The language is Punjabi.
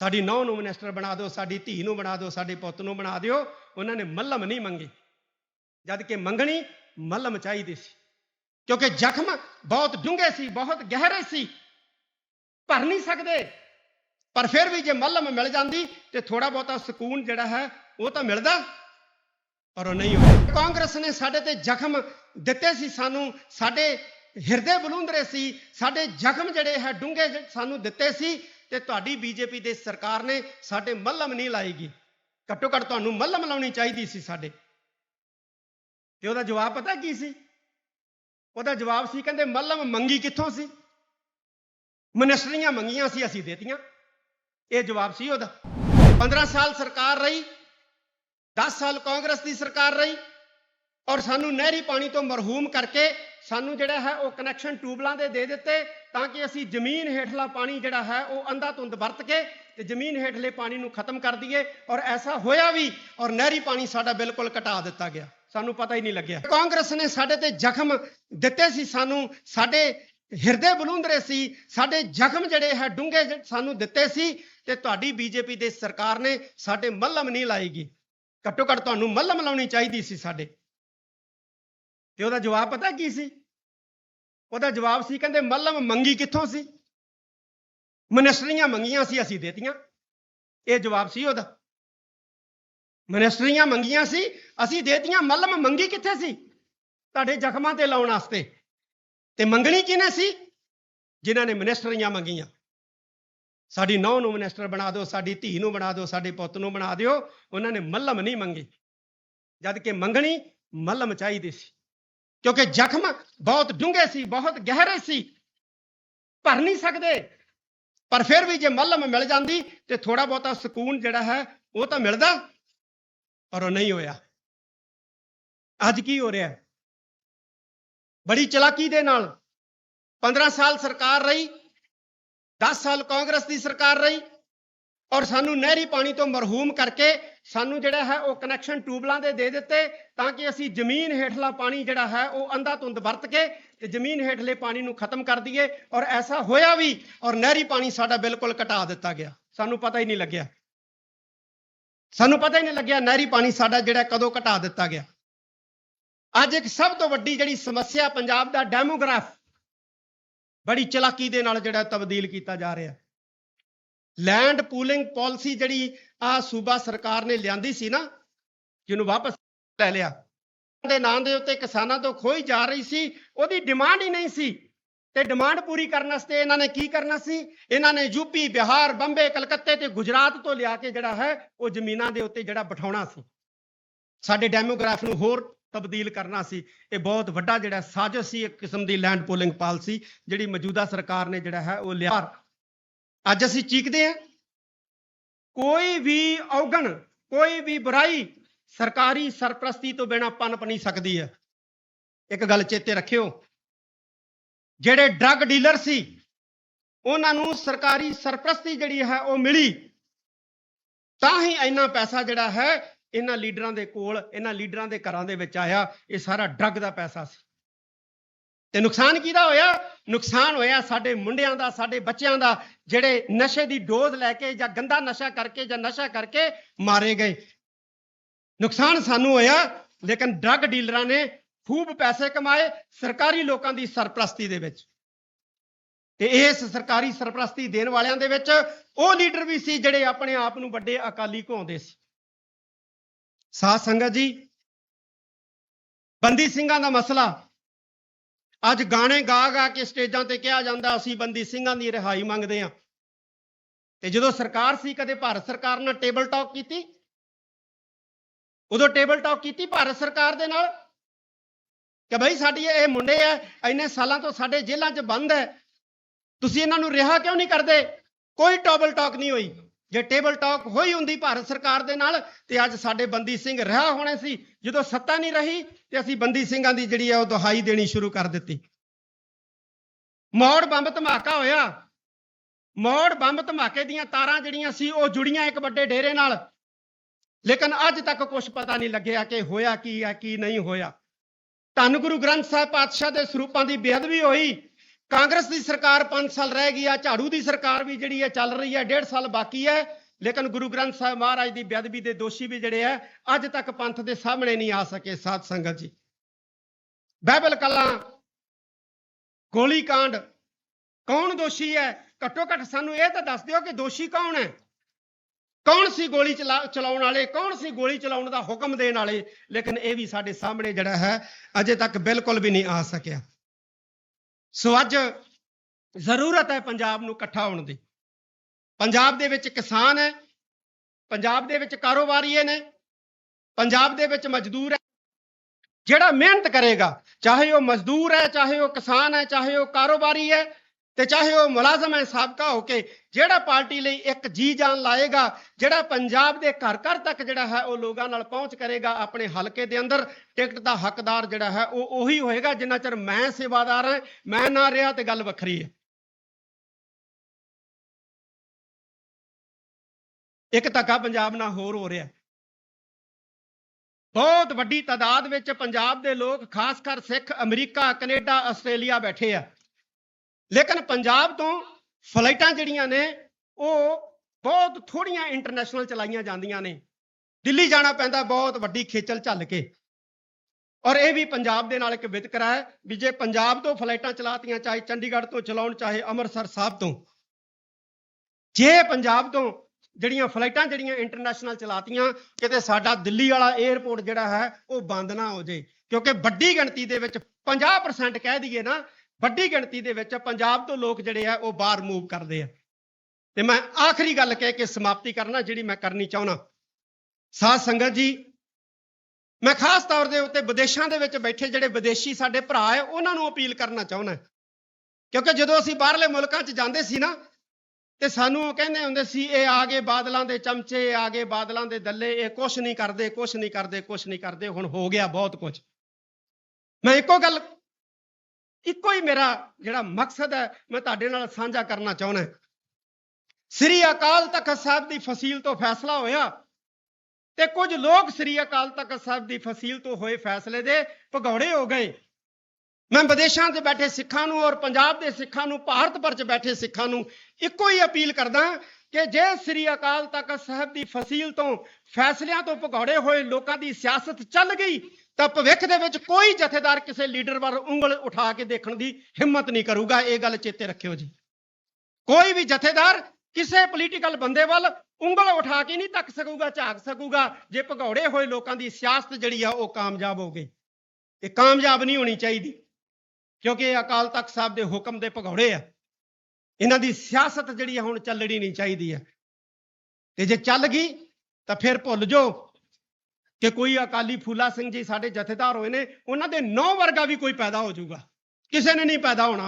ਸਾਡੀ ਨੌਂ ਨੂੰ ਮਿਨਿਸਟਰ ਬਣਾ ਦਿਓ, ਸਾਡੀ ਧੀ ਨੂੰ ਬਣਾ ਦਿਓ, ਸਾਡੇ ਪੁੱਤ ਨੂੰ ਬਣਾ ਦਿਓ, ਉਹਨਾਂ ਨੇ ਮੱਲਮ ਨਹੀਂ ਮੰਗੀ। ਜਦ ਕਿ ਮੰਗਣੀ ਮੱਲਮ ਚਾਹੀਦੀ ਸੀ। ਕਿਉਂਕਿ ਜ਼ਖਮ ਬਹੁਤ ਡੂੰਘੇ ਸੀ, ਬਹੁਤ ਗਹਿਰੇ ਸੀ। ਭਰ ਨਹੀਂ ਸਕਦੇ। ਪਰ ਫਿਰ ਵੀ ਜੇ ਮੱਲਮ ਮਿਲ ਜਾਂਦੀ ਤੇ ਥੋੜਾ ਬਹੁਤਾ ਸਕੂਨ ਜਿਹੜਾ ਹੈ, ਉਹ ਤਾਂ ਮਿਲਦਾ। ਪਰ ਉਹ ਨਹੀਂ ਹੋਇਆ। ਕਾਂਗਰਸ ਨੇ ਸਾਡੇ ਤੇ ਜ਼ਖਮ ਦਿੱਤੇ ਸੀ, ਸਾਨੂੰ ਸਾਡੇ ਹਿਰਦੇ ਬਲੂੰਦਰੇ ਸੀ, ਸਾਡੇ ਜ਼ਖਮ ਜਿਹੜੇ ਹੈ, ਡੂੰਘੇ ਸਾਨੂੰ ਦਿੱਤੇ ਸੀ। ਤੇ ਤੁਹਾਡੀ ਬੀਜੇਪੀ ਦੇ ਸਰਕਾਰ ਨੇ ਸਾਡੇ ਮੱਲਮ ਨਹੀਂ ਲਾਏਗੀ। ਘੱਟੋ ਘੱਟ ਤੁਹਾਨੂੰ ਮੱਲਮ ਲਾਉਣੀ ਚਾਹੀਦੀ ਸੀ ਸਾਡੇ। ਤੇ ਉਹਦਾ ਜਵਾਬ ਪਤਾ ਕੀ ਸੀ? ਉਹਦਾ ਜਵਾਬ ਸੀ, ਕਹਿੰਦੇ ਮੱਲਮ ਮੰਗੀ ਕਿੱਥੋਂ ਸੀ? ਮਨਿਸਟਰੀਆਂ ਮੰਗੀਆਂ ਸੀ, ਅਸੀਂ ਦੇਤੀਆਂ। ਇਹ ਜਵਾਬ ਸੀ ਉਹਦਾ। 15 ਸਾਲ ਸਰਕਾਰ ਰਹੀ 10 ਸਾਲ ਕਾਂਗਰਸ ਦੀ ਸਰਕਾਰ ਰਹੀ, ਔਰ ਸਾਨੂੰ ਨਹਿਰੀ ਪਾਣੀ ਤੋਂ ਮਰਹੂਮ ਕਰਕੇ ਸਾਨੂੰ ਜਿਹੜਾ ਹੈ ਉਹ ਕਨੈਕਸ਼ਨ ਟਿਊਬਲਾਂ ਦੇ ਦੇ ਦਿੱਤੇ ਤਾਂ ਕਿ ਅਸੀਂ ਜ਼ਮੀਨ ਹੇਠਲਾ ਪਾਣੀ ਜਿਹੜਾ ਹੈ ਉਹ ਅੰਧਾ ਧੁੰਦ ਵਰਤ ਕੇ ਤੇ ਜ਼ਮੀਨ ਹੇਠਲੇ ਪਾਣੀ ਨੂੰ ਖਤਮ ਕਰ ਦਈਏ ਔਰ ਐਸਾ ਹੋਇਆ ਵੀ ਔਰ ਨਹਿਰੀ ਪਾਣੀ ਸਾਡਾ ਬਿਲਕੁਲ ਘਟਾ ਦਿੱਤਾ ਗਿਆ। ਸਾਨੂੰ ਪਤਾ ਹੀ ਨਹੀਂ ਲੱਗਿਆ। ਕਾਂਗਰਸ ਨੇ ਸਾਡੇ ਤੇ ਜ਼ਖਮ ਦਿੱਤੇ ਸੀ, ਸਾਨੂੰ ਸਾਡੇ ਹਿਰਦੇ ਬਲੂੰਦਰੇ ਸੀ, ਸਾਡੇ ਜ਼ਖਮ ਜਿਹੜੇ ਹੈ ਡੂੰਘੇ ਸਾਨੂੰ ਦਿੱਤੇ ਸੀ ਤੇ ਤੁਹਾਡੀ ਬੀਜੇਪੀ ਦੇ ਸਰਕਾਰ ਨੇ ਸਾਡੇ ਮੱਲਮ ਨਹੀਂ ਲਾਏਗੀ। ਘੱਟੋ ਘੱਟ ਤੁਹਾਨੂੰ ਮੱਲਮ ਲਾਉਣੀ ਚਾਹੀਦੀ ਸੀ ਸਾਡੇ। ਤੇ ਉਹਦਾ ਜਵਾਬ ਪਤਾ ਕੀ ਸੀ? ਉਹਦਾ ਜਵਾਬ ਸੀ, ਕਹਿੰਦੇ ਮੱਲਮ ਮੰਗੀ ਕਿੱਥੋਂ ਸੀ? ਮਨਿਸਟਰੀਆਂ ਮੰਗੀਆਂ ਸੀ, ਅਸੀਂ ਦੇਤੀਆਂ। ਇਹ ਜਵਾਬ ਸੀ ਉਹਦਾ। ਮਨਿਸਟਰੀਆਂ ਮੰਗੀਆਂ ਸੀ, ਅਸੀਂ ਦੇਤੀਆਂ, ਮੱਲਮ ਮੰਗੀ ਕਿੱਥੇ ਸੀ? ਤੁਹਾਡੇ ਜ਼ਖਮਾਂ ਤੇ ਲਾਉਣ ਵਾਸਤੇ। ਤੇ ਮੰਗਣੀ ਕਿਹਨੇ ਸੀ? ਜਿਨ੍ਹਾਂ ਨੇ ਮਨਿਸਟਰੀਆਂ ਮੰਗੀਆਂ। ਸਾਡੀ ਨੌਂ ਨੂੰ ਮਨਿਸਟਰ ਬਣਾ ਦਿਓ, ਸਾਡੀ ਧੀ ਨੂੰ ਬਣਾ ਦਿਓ, ਸਾਡੇ ਪੁੱਤ ਨੂੰ ਬਣਾ ਦਿਓ। ਉਹਨਾਂ ਨੇ ਮੱਲਮ ਨਹੀਂ ਮੰਗੀ। ਜਦ ਕਿ ਮੰਗਣੀ ਮੱਲਮ ਚਾਹੀਦੀ ਸੀ। ਕਿਉਂਕਿ ਜ਼ਖਮ ਬਹੁਤ ਡੂੰਘੇ ਸੀ, ਬਹੁਤ ਗਹਿਰੇ ਸੀ। ਭਰ ਨਹੀਂ ਸਕਦੇ। ਪਰ ਫਿਰ ਵੀ ਜੇ ਮੱਲਮ ਮਿਲ ਜਾਂਦੀ ਤੇ ਥੋੜਾ ਬਹੁਤਾ ਸਕੂਨ ਜਿਹੜਾ ਹੈ, ਉਹ ਤਾਂ ਮਿਲਦਾ, ਪਰ ਉਹ ਨਹੀਂ ਹੋਇਆ। ਅੱਜ ਕੀ ਹੋ ਰਿਹਾ? ਬੜੀ ਚਲਾਕੀ ਦੇ ਨਾਲ 15 ਸਾਲ ਸਰਕਾਰ ਰਹੀ 10 ਸਾਲ ਕਾਂਗਰਸ ਦੀ ਸਰਕਾਰ ਰਹੀ ਔਰ ਸਾਨੂੰ ਨਹਿਰੀ ਪਾਣੀ ਤੋਂ ਮਰਹੂਮ ਕਰਕੇ ਸਾਨੂੰ ਜਿਹੜਾ ਹੈ ਉਹ ਕਨੈਕਸ਼ਨ ਟਿਊਬਲਾਂ ਦੇ ਦੇ ਦਿੱਤੇ ਤਾਂ ਕਿ ਅਸੀਂ ਜ਼ਮੀਨ ਹੇਠਲਾ ਪਾਣੀ ਜਿਹੜਾ ਹੈ ਉਹ ਅੰਧਾ ਧੁੰਦ ਵਰਤ ਕੇ ਤੇ ਜ਼ਮੀਨ ਹੇਠਲੇ ਪਾਣੀ ਨੂੰ ਖਤਮ ਕਰ ਦਈਏ ਔਰ ਐਸਾ ਹੋਇਆ ਵੀ ਔਰ ਨਹਿਰੀ ਪਾਣੀ ਸਾਡਾ ਬਿਲਕੁਲ ਘਟਾ ਦਿੱਤਾ ਗਿਆ। ਸਾਨੂੰ ਪਤਾ ਹੀ ਨਹੀਂ ਲੱਗਿਆ। ਸਾਨੂੰ ਪਤਾ ਹੀ ਨਹੀਂ ਲੱਗਿਆ ਨਹਿਰੀ ਪਾਣੀ ਸਾਡਾ ਜਿਹੜਾ ਕਦੋਂ ਘਟਾ ਦਿੱਤਾ ਗਿਆ। ਅੱਜ ਇੱਕ ਸਭ ਤੋਂ ਵੱਡੀ ਜਿਹੜੀ ਸਮੱਸਿਆ ਪੰਜਾਬ ਦਾ ਡੈਮੋਗ੍ਰਾਫ ਬੜੀ ਚਲਾਕੀ ਦੇ ਨਾਲ ਜਿਹੜਾ ਤਬਦੀਲ ਕੀਤਾ ਜਾ ਰਿਹਾ। ਲੈਂਡ ਪੂਲਿੰਗ ਪਾਲਿਸੀ ਜਿਹੜੀ ਆ ਸੂਬਾ ਸਰਕਾਰ ਨੇ ਲਿਆਂਦੀ ਸੀ ਨਾ, ਜਿਹਨੂੰ ਵਾਪਸ ਲੈ ਲਿਆ। ਦੇ ਨਾਂ ਦੇ ਉੱਤੇ ਕਿਸਾਨਾਂ ਤੋਂ ਖੋਈ ਜਾ ਰਹੀ ਸੀ, ਉਹਦੀ ਡਿਮਾਂਡ ਹੀ ਨਹੀਂ ਸੀ। ਤੇ ਡਿਮਾਂਡ ਪੂਰੀ ਕਰਨ ਵਾਸਤੇ ਇਹਨਾਂ ਨੇ ਕੀ ਕਰਨਾ ਸੀ? ਇਹਨਾਂ ਨੇ ਯੂਪੀ ਬਿਹਾਰ, ਬੰਬੇ, ਕਲਕੱਤੇ ਤੇ ਗੁਜਰਾਤ ਤੋਂ ਲਿਆ ਕੇ ਜਿਹੜਾ ਹੈ, ਉਹ ਜ਼ਮੀਨਾਂ ਦੇ ਉੱਤੇ ਜਿਹੜਾ ਬਿਠਾਉਣਾ ਸੀ। ਸਾਡੇ ਡੈਮੋਗ੍ਰਾਫ ਨੂੰ ਹੋਰ ਤਬਦੀਲ ਕਰਨਾ ਸੀ। ਇਹ ਬਹੁਤ ਵੱਡਾ ਜਿਹੜਾ ਸਾਜ਼ਿਸ਼ ਸੀ, ਇੱਕ ਕਿਸਮ ਦੀ ਲੈਂਡ ਪੂਲਿੰਗ ਪਾਲਿਸੀ ਜਿਹੜੀ ਮੌਜੂਦਾ ਸਰਕਾਰ ਨੇ ਜਿਹੜਾ ਹੈ, ਉਹ ਲਿਆ। ਅੱਜ ਅਸੀਂ ਚੀਕਦੇ ਹਾਂ। ਕੋਈ ਵੀ ਔਗਣ, ਕੋਈ ਵੀ ਬੁਰਾਈ ਸਰਕਾਰੀ ਸਰਪ੍ਰਸਤੀ ਤੋਂ ਬਿਨਾਂ ਪਨਪ ਨਹੀਂ ਸਕਦੀ ਹੈ। ਇੱਕ ਗੱਲ ਚੇਤੇ ਰੱਖਿਓ, ਜਿਹੜੇ ਡਰੱਗ ਡੀਲਰ ਸੀ, ਉਹਨਾਂ ਨੂੰ ਸਰਕਾਰੀ ਸਰਪ੍ਰਸਤੀ ਜਿਹੜੀ ਹੈ ਉਹ ਮਿਲੀ। ਤਾਂ ਹੀ ਇੰਨਾ ਪੈਸਾ ਜਿਹੜਾ ਹੈ, ਇਹਨਾਂ ਲੀਡਰਾਂ ਦੇ ਕੋਲ, ਇਹਨਾਂ ਲੀਡਰਾਂ ਦੇ ਘਰਾਂ ਦੇ ਵਿੱਚ ਆਇਆ। ਇਹ ਸਾਰਾ ਡਰੱਗ ਦਾ ਪੈਸਾ ਸੀ। ਤੇ ਨੁਕਸਾਨ ਕਿਹਦਾ ਹੋਇਆ? ਨੁਕਸਾਨ ਹੋਇਆ ਸਾਡੇ ਮੁੰਡਿਆਂ ਦਾ, ਸਾਡੇ ਬੱਚਿਆਂ ਦਾ, ਜਿਹੜੇ ਨਸ਼ੇ ਦੀ ਡੋਜ਼ ਲੈ ਕੇ ਜਾਂ ਗੰਦਾ ਨਸ਼ਾ ਕਰਕੇ ਜਾਂ ਨਸ਼ਾ ਕਰਕੇ ਮਾਰੇ ਗਏ। ਨੁਕਸਾਨ ਸਾਨੂੰ ਹੋਇਆ, ਲੇਕਿਨ ਡਰੱਗ ਡੀਲਰਾਂ ਨੇ ਖੂਬ ਪੈਸੇ ਕਮਾਏ ਸਰਕਾਰੀ ਲੋਕਾਂ ਦੀ ਸਰਪ੍ਰਸਤੀ ਦੇ ਵਿੱਚ। ਤੇ ਇਸ ਸਰਕਾਰੀ ਸਰਪ੍ਰਸਤੀ ਦੇਣ ਵਾਲਿਆਂ ਦੇ ਵਿੱਚ ਉਹ ਲੀਡਰ ਵੀ ਸੀ ਜਿਹੜੇ ਆਪਣੇ ਆਪ ਨੂੰ ਵੱਡੇ ਅਕਾਲੀ ਕਹਾਉਂਦੇ ਸੀ। ਸਾਧ ਸੰਗਤ ਜੀ, ਬੰਦੀ ਸਿੰਘਾਂ ਦਾ ਮਸਲਾ ਅੱਜ ਗਾਣੇ ਗਾ ਗਾ ਕੇ ਸਟੇਜਾਂ ਤੇ ਕਿਹਾ ਜਾਂਦਾ, ਅਸੀਂ ਬੰਦੀ ਸਿੰਘਾਂ ਦੀ ਰਿਹਾਈ ਮੰਗਦੇ ਹਾਂ। ਤੇ ਜਦੋਂ ਸਰਕਾਰ ਸੀ, ਕਦੇ ਭਾਰਤ ਸਰਕਾਰ ਨਾਲ ਟੇਬਲ ਟਾਕ ਕੀਤੀ? ਉਦੋਂ ਟੇਬਲ ਟਾਕ ਕੀਤੀ ਭਾਰਤ ਸਰਕਾਰ ਦੇ ਨਾਲ? ਕਿ ਭਾਈ ਸਾਡੀ ਇਹ ਮੁੰਡੇ ਆ ਇੰਨੇ ਸਾਲਾਂ ਤੋਂ ਸਾਡੇ ਜੇਲ੍ਹਾਂ 'ਚ ਬੰਦ ਹੈ ਤੁਸੀਂ ਇਹਨਾਂ ਨੂੰ ਰਿਹਾ ਕਿਉਂ ਨਹੀਂ ਕਰਦੇ? ਕੋਈ ਟੇਬਲ ਟਾਕ ਨਹੀਂ ਹੋਈ। ਜੇ ਟੇਬਲ ਟਾਕ ਹੋਈ ਹੁੰਦੀ ਭਾਰਤ ਸਰਕਾਰ ਦੇ ਨਾਲ, ਤੇ ਅੱਜ ਸਾਡੇ ਬੰਦੀ ਸਿੰਘ ਰਿਹਾ ਹੋਣੇ ਸੀ। ਜਦੋਂ ਸੱਤਾ ਨਹੀਂ ਰਹੀ, ਤੇ ਅਸੀਂ ਬੰਦੀ ਸਿੰਘਾਂ ਦੀ ਜਿਹੜੀ ਹੈ ਉਹ ਦੁਹਾਈ ਦੇਣੀ ਸ਼ੁਰੂ ਕਰ ਦਿੱਤੀ। ਮੌੜ ਬੰਬ ਧਮਾਕਾ ਹੋਇਆ। ਮੌੜ ਬੰਬ ਧਮਾਕੇ ਦੀਆਂ ਤਾਰਾਂ ਜਿਹੜੀਆਂ ਸੀ, ਉਹ ਜੁੜੀਆਂ ਇੱਕ ਵੱਡੇ ਡੇਰੇ ਨਾਲ। ਲੇਕਿਨ ਅੱਜ ਤੱਕ ਕੁਝ ਪਤਾ ਨਹੀਂ ਲੱਗਿਆ ਕਿ ਹੋਇਆ ਕੀ ਹੈ ਕੀ ਨਹੀਂ ਹੋਇਆ। ਧੰਨ ਗੁਰੂ ਗ੍ਰੰਥ ਸਾਹਿਬ ਪਾਤਸ਼ਾਹ ਦੇ ਸਰੂਪਾਂ ਦੀ ਬੇਅਦਬੀ ਹੋਈ। ਕਾਂਗਰਸ ਦੀ ਸਰਕਾਰ 5 ਸਾਲ ਰਹਿ ਗਈ ਆ, ਝਾੜੂ ਦੀ ਸਰਕਾਰ ਵੀ ਜਿਹੜੀ ਹੈ ਚੱਲ ਰਹੀ ਹੈ 1.5 ਸਾਲ ਬਾਕੀ ਹੈ ਲੇਕਿਨ ਗੁਰੂ ਗ੍ਰੰਥ ਸਾਹਿਬ ਮਹਾਰਾਜ ਦੀ ਬੇਅਦਬੀ ਦੇ ਦੋਸ਼ੀ ਵੀ ਜਿਹੜੇ ਆ, ਅੱਜ ਤੱਕ ਪੰਥ ਦੇ ਸਾਹਮਣੇ ਨਹੀਂ ਆ ਸਕੇ ਸਾਧ ਸੰਗਤ ਜੀ। ਬਾਈਬਲ ਕਲਾਂ, ਗੋਲੀ ਕਾਂਡ, ਕੌਣ ਦੋਸ਼ੀ ਹੈ ਘੱਟੋ ਘੱਟ ਸਾਨੂੰ ਇਹ ਤਾਂ ਦੱਸ ਦਿਓ ਕਿ ਦੋਸ਼ੀ ਕੌਣ ਹੈ ਕੌਣ ਸੀ ਗੋਲੀ ਚਲਾ- ਚਲਾਉਣ ਵਾਲੇ? ਕੌਣ ਸੀ ਗੋਲੀ ਚਲਾਉਣ ਦਾ ਹੁਕਮ ਦੇਣ ਵਾਲੇ? ਲੇਕਿਨ ਇਹ ਵੀ ਸਾਡੇ ਸਾਹਮਣੇ ਜਿਹੜਾ ਹੈ, ਅਜੇ ਤੱਕ ਬਿਲਕੁਲ ਵੀ ਨਹੀਂ ਆ ਸਕਿਆ। ਸੋ ਅੱਜ ਜ਼ਰੂਰਤ ਹੈ ਪੰਜਾਬ ਨੂੰ ਇਕੱਠਾ ਹੋਣ ਦੀ। ਪੰਜਾਬ ਦੇ ਵਿੱਚ ਕਿਸਾਨ ਹੈ, ਪੰਜਾਬ ਦੇ ਵਿੱਚ ਕਾਰੋਬਾਰੀਏ ਨੇ, ਪੰਜਾਬ ਦੇ ਵਿੱਚ ਮਜ਼ਦੂਰ ਹੈ। ਜਿਹੜਾ ਮਿਹਨਤ ਕਰੇਗਾ, ਚਾਹੇ ਉਹ ਮਜ਼ਦੂਰ ਹੈ, ਚਾਹੇ ਉਹ ਕਿਸਾਨ ਹੈ, ਚਾਹੇ ਉਹ ਕਾਰੋਬਾਰੀ ਹੈ ਤੇ ਚਾਹੇ ਉਹ ਮੁਲਾਜ਼ਮ ਹੈ, ਸਾਬਕਾ ਹੋ ਕੇ, ਜਿਹੜਾ ਪਾਰਟੀ ਲਈ ਇੱਕ ਜੀ ਜਾਨ ਲਾਏਗਾ, ਜਿਹੜਾ ਪੰਜਾਬ ਦੇ ਘਰ ਘਰ ਤੱਕ ਜਿਹੜਾ ਹੈ, ਉਹ ਲੋਕਾਂ ਨਾਲ ਪਹੁੰਚ ਕਰੇਗਾ ਆਪਣੇ ਹਲਕੇ ਦੇ ਅੰਦਰ, ਟਿਕਟ ਦਾ ਹੱਕਦਾਰ ਜਿਹੜਾ ਹੈ, ਉਹ ਉਹੀ ਹੋਏਗਾ, ਜਿੰਨਾ ਚਿਰ ਮੈਂ ਸੇਵਾਦਾਰ ਹਾਂ, ਮੈਂ ਨਾ ਰਿਹਾ ਤੇ ਗੱਲ ਵੱਖਰੀ ਹੈ। ਇੱਕ ਧੱਕਾ ਪੰਜਾਬ ਨਾਲ ਹੋਰ ਹੋ ਰਿਹਾ ਬਹੁਤ ਵੱਡੀ ਤਾਦਾਦ ਵਿੱਚ ਪੰਜਾਬ ਦੇ ਲੋਕ, ਖਾਸ ਕਰ ਸਿੱਖ, ਅਮਰੀਕਾ, ਕੈਨੇਡਾ, ਆਸਟ੍ਰੇਲੀਆ ਬੈਠੇ ਆ। ਲੇਕਿਨ ਪੰਜਾਬ ਤੋਂ ਫਲਾਈਟਾਂ ਜਿਹੜੀਆਂ ਨੇ, ਉਹ ਬਹੁਤ ਥੋੜੀਆਂ ਇੰਟਰਨੈਸ਼ਨਲ ਚਲਾਈਆਂ ਜਾਂਦੀਆਂ ਨੇ। ਦਿੱਲੀ ਜਾਣਾ ਪੈਂਦਾ ਬਹੁਤ ਵੱਡੀ ਖੇਚਲ ਝੱਲ ਕੇ। ਔਰ ਇਹ ਵੀ ਪੰਜਾਬ ਦੇ ਨਾਲ ਇੱਕ ਵਿਤਕਰਾ ਹੈ ਵੀ ਜੇ ਪੰਜਾਬ ਤੋਂ ਫਲਾਈਟਾਂ ਚਲਾਤੀਆਂ, ਚਾਹੇ ਚੰਡੀਗੜ੍ਹ ਤੋਂ ਚਲਾਉਣ, ਚਾਹੇ ਅੰਮ੍ਰਿਤਸਰ ਸਾਹਿਬ ਤੋਂ, ਜੇ ਪੰਜਾਬ ਤੋਂ ਜਿਹੜੀਆਂ ਫਲਾਈਟਾਂ ਜਿਹੜੀਆਂ ਇੰਟਰਨੈਸ਼ਨਲ ਚਲਾਤੀਆਂ, ਕਿਤੇ ਸਾਡਾ ਦਿੱਲੀ ਵਾਲਾ 에ਅਰਪੋਰਟ ਜਿਹੜਾ ਹੈ, ਉਹ ਬੰਦ ਨਾ ਹੋ ਜੇ। ਕਿਉਂਕਿ ਵੱਡੀ ਗਿਣਤੀ ਦੇ ਵਿੱਚ 50% ਕਹਿ ਦਈਏ ਨਾ ਵੱਡੀ ਗਿਣਤੀ ਦੇ ਵਿੱਚ ਪੰਜਾਬ ਤੋਂ ਲੋਕ ਜਿਹੜੇ ਆ, ਉਹ ਬਾਹਰ ਮੂਵ ਕਰਦੇ ਆ। ਤੇ ਮੈਂ ਆਖਰੀ ਗੱਲ ਕਹਿ ਕੇ ਸਮਾਪਤੀ ਕਰਨਾ, ਜਿਹੜੀ ਮੈਂ ਕਰਨੀ ਚਾਹੁੰਦਾ ਸਾਧ ਸੰਗਤ ਜੀ, ਮੈਂ ਖਾਸ ਤੌਰ ਦੇ ਉੱਤੇ ਵਿਦੇਸ਼ਾਂ ਦੇ ਵਿੱਚ ਬੈਠੇ ਜਿਹੜੇ ਵਿਦੇਸ਼ੀ ਸਾਡੇ ਭਰਾ ਹੈ ਉਹਨਾਂ ਨੂੰ ਅਪੀਲ ਕਰਨਾ ਚਾਹੁੰਦਾ ਕਿਉਂਕਿ ਜਦੋਂ ਅਸੀਂ ਬਾਹਰਲੇ ਮੁਲਕਾਂ 'ਚ ਜਾਂਦੇ ਸੀ ਨਾ, ਤੇ ਸਾਨੂੰ ਉਹ ਕਹਿੰਦੇ ਹੁੰਦੇ ਸੀ, ਇਹ ਆ ਗਏ ਬਾਦਲਾਂ ਦੇ ਚਮਚੇ ਆ ਗਏ ਬਾਦਲਾਂ ਦੇ ਦੱਲੇ, ਇਹ ਕੁਛ ਨਹੀਂ ਕਰਦੇ, ਕੁਛ ਨਹੀਂ ਕਰਦੇ, ਕੁਛ ਨਹੀਂ ਕਰਦੇ, ਹੁਣ ਹੋ ਗਿਆ ਬਹੁਤ ਕੁਝ ਮੈਂ ਇੱਕੋ ਗੱਲ ਇੱਕੋ ਹੀ ਮੇਰਾ ਜਿਹੜਾ ਮਕਸਦ ਹੈ, ਮੈਂ ਤੁਹਾਡੇ ਨਾਲ ਸਾਂਝਾ ਕਰਨਾ ਚਾਹੁੰਦਾ ਸ੍ਰੀ ਅਕਾਲ ਤਖਤ ਸਾਹਿਬ ਦੀ ਫਸੀਲ ਤੋਂ ਫੈਸਲਾ ਹੋਇਆ ਤੇ ਕੁਝ ਲੋਕ ਸ੍ਰੀ ਅਕਾਲ ਤਖਤ ਸਾਹਿਬ ਦੀ ਫਸੀਲ ਤੋਂ ਹੋਏ ਫੈਸਲੇ ਦੇ ਭਗੌੜੇ ਹੋ ਗਏ। ਮੈਂ ਵਿਦੇਸ਼ਾਂ 'ਚ ਬੈਠੇ ਸਿੱਖਾਂ ਨੂੰ ਔਰ ਪੰਜਾਬ ਦੇ ਸਿੱਖਾਂ ਨੂੰ, ਭਾਰਤ ਭਰ 'ਚ ਬੈਠੇ ਸਿੱਖਾਂ ਨੂੰ ਇੱਕੋ ਹੀ ਅਪੀਲ ਕਰਦਾ ਕਿ ਜੇ ਸ੍ਰੀ ਅਕਾਲ ਤਖਤ ਸਾਹਿਬ ਦੀ ਫਸੀਲ ਤੋਂ ਫੈਸਲਿਆਂ ਤੋਂ ਭਗੌੜੇ ਹੋਏ ਲੋਕਾਂ ਦੀ ਸਿਆਸਤ ਚੱਲ ਗਈ ਤਾਂ ਭਵਿੱਖ ਦੇ ਵਿੱਚ ਕੋਈ ਜਥੇਦਾਰ ਕਿਸੇ ਲੀਡਰ ਵੱਲ ਉਂਗਲ ਉਠਾ ਕੇ ਦੇਖਣ ਦੀ ਹਿੰਮਤ ਨਹੀਂ ਕਰੂਗਾ, ਇਹ ਗੱਲ ਚੇਤੇ ਰੱਖਿਓ ਜੀ। ਕੋਈ ਵੀ ਜਥੇਦਾਰ ਕਿਸੇ ਪੋਲੀਟੀਕਲ ਬੰਦੇ ਵੱਲ ਉਂਗਲ ਉਠਾ ਕੇ ਨਹੀਂ ਤੱਕ ਸਕੂਗਾ, ਝਾਕ ਸਕੂਗਾ, ਜੇ ਭਗੌੜੇ ਹੋਏ ਲੋਕਾਂ ਦੀ ਸਿਆਸਤ ਜਿਹੜੀ ਆ ਉਹ ਕਾਮਯਾਬ ਹੋ ਗਈ। ਇਹ ਕਾਮਯਾਬ ਨਹੀਂ ਹੋਣੀ ਚਾਹੀਦੀ, ਕਿਉਂਕਿ ਇਹ ਅਕਾਲ ਤਖਤ ਸਾਹਿਬ ਦੇ ਹੁਕਮ ਦੇ ਭਗੌੜੇ ਆ। ਇਹਨਾਂ ਦੀ ਸਿਆਸਤ ਜਿਹੜੀ ਆ ਹੁਣ ਚੱਲਣੀ ਨਹੀਂ ਚਾਹੀਦੀ ਹੈ ਤੇ ਜੇ ਚੱਲ ਗਈ, ਤਾਂ ਫਿਰ ਭੁੱਲ ਜਾਓ ਕਿ ਕੋਈ ਅਕਾਲੀ ਫੂਲਾ ਸਿੰਘ ਜੀ ਸਾਡੇ ਜਥੇਦਾਰ ਹੋਏ ਨੇ, ਉਹਨਾਂ ਦੇ ਨੌ ਵਰਗਾ ਵੀ ਕੋਈ ਪੈਦਾ ਹੋ ਜਾਊਗਾ। ਕਿਸੇ ਨੇ ਨਹੀਂ ਪੈਦਾ ਹੋਣਾ।